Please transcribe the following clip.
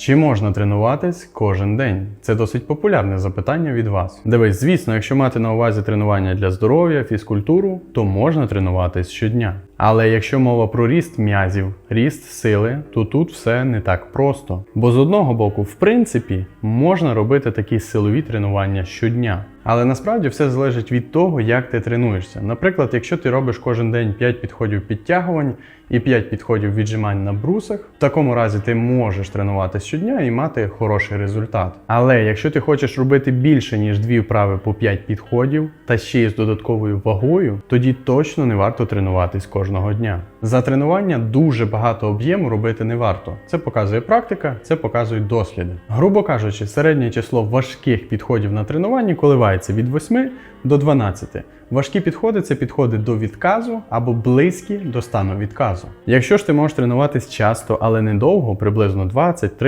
Чи можна тренуватись кожен день? Це досить популярне запитання від вас. Дивись, звісно, якщо мати на увазі тренування для здоров'я, фізкультуру, то можна тренуватись щодня. Але якщо мова про ріст м'язів, ріст сили, то тут все не так просто. Бо з одного боку, в принципі, можна робити такі силові тренування щодня. Але насправді все залежить від того, як ти тренуєшся. Наприклад, якщо ти робиш кожен день 5 підходів підтягувань і 5 підходів віджимань на брусах, в такому разі ти можеш тренувати щодня і мати хороший результат. Але якщо ти хочеш робити більше, ніж дві вправи по 5 підходів, та ще й з додатковою вагою, тоді точно не варто тренуватись кожного дня. За тренування дуже багато об'єму робити не варто. Це показує практика, це показують досліди. Грубо кажучи, середнє число важких підходів на тренуванні коливається від 8 до 12. Важкі підходи це підходи до відказу або близькі до стану відказу. Якщо ж ти можеш тренуватись часто, але недовго, приблизно 20-30